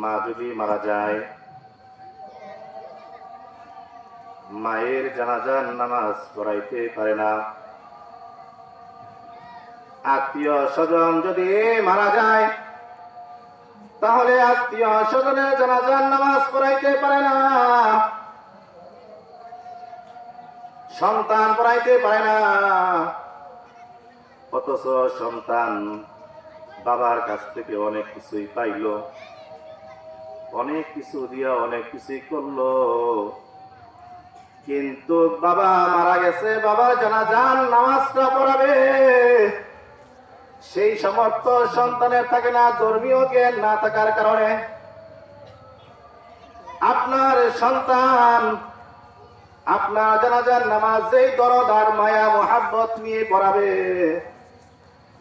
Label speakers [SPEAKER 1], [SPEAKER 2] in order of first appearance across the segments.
[SPEAKER 1] মা যদি মারা যায়, মায়ের জানাজার নামাজ পড়াইতে পারে না। আত্মীয় স্বজন যদি মারা যায়, তাহলে আত্মীয় স্বজনের জানাজার নামাজ পড়াইতে পারে না। সন্তান পড়াইতে পারে না। অথচ সন্তান বাবার কাছ থেকে অনেক কিছুই পাইল। অনেক কিছু দিয়া অনেক কিছুই করল। কিন্তু বাবা মারা গেছে, বাবার জানাজান নামাজটা পড়াবে। সেই সমর্থ সন্তানের থাকে না, ধর্মীয় জ্ঞান না থাকার কারণে আপনার সন্তান আপনার জানাজার নামাজ যেই দরদার মায়া, মোহাব্বত নিয়ে পড়াবে।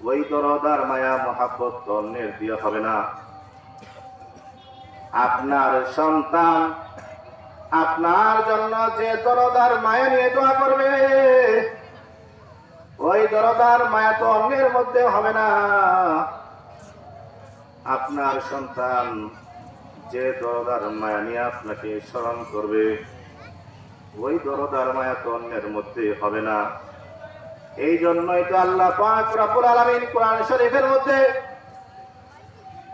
[SPEAKER 1] ওই দরদার মায়া, মোহাব্বত অন্যের দিয়ে হবে না। আপনার সন্তান আপনার জন্য যে দরদার মায়া নিয়ে দোয়া করবে, ওই দরদার মায়া তো অন্যের মধ্যে হবে না। আপনার সন্তান যে দরদার মায়া নিয়ে আপনাকে স্মরণ করবে, ওই দরদার মায়া তো অন্যের মধ্যে হবে না। এই জন্যই তো আল্লাহ পাক রব্বুল আলামিন কোরআন শরীফের মধ্যে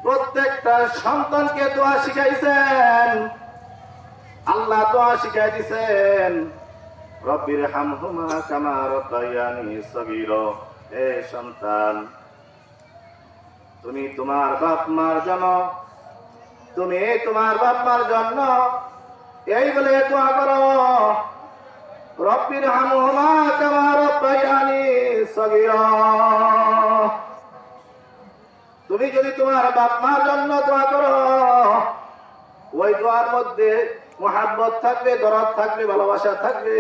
[SPEAKER 1] প্রত্যেকটা সন্তানকে দোয়া শিখাইছেন। আল্লাহ দোয়া শিখাই দিছেন। রব্বির হামহুমা কামা রব্বায়ানি সগীর। সন্তান, তুমি তোমার বাপ মার জন্য তুমি তোমার বাপ মার জন্য এই বলে দোয়া করো। রব্বির হামহুমা কামা রব্বায়ানি সগীর। তুমি যদি তোমার বাপ মার জন্য দোয়া করো, ওই দোয়ার মধ্যে মোহাব্বত থাকবে, দরদ থাকবে, ভালোবাসা থাকবে।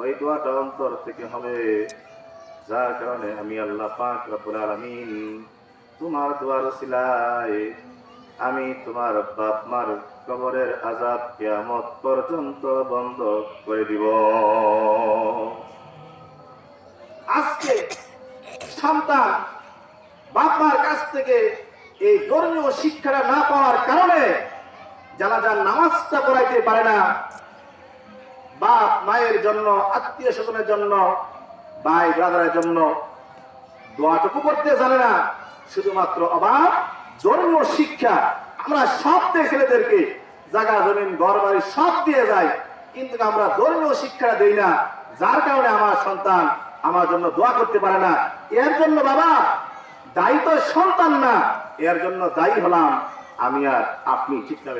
[SPEAKER 1] ওই দোয়াটা অন্তর থেকে হবে। যার কারণে আমি আল্লাহ পাক রব্বুল আলামিন তোমার দোয়ার সিলায় আমি তোমার বাপ মার কবরের আজাব কিয়ামত পর্যন্ত বন্ধ করে দিব। আজকে সন্তান বাপমার কাছ থেকে এই ধর্মীয় শিক্ষাটা না পাওয়ার কারণে জানাজার নামাজটা পড়াইতে পারে না, বাপ, মায়ের জন্য, আত্মীয় স্বজনের জন্য, ভাই, ব্রাদারের জন্য দোয়াটুকু করতে জানে না। শুধুমাত্র অভাব, ধর্মীয় শিক্ষা। আমরা সব দিয়ে ছেলেদেরকে জায়গা জমিন, ঘর, বাড়ি সব দিয়ে যাই। কিন্তু আমরা ধর্মীয় শিক্ষা দেই না। যার কারণে আমার সন্তান আমার জন্য দোয়া করতে পারে না। এর জন্য বাবা দায়ী তো সন্তান না এর জন্য দায়ী হলাম আমি আর আপনি ঠিক না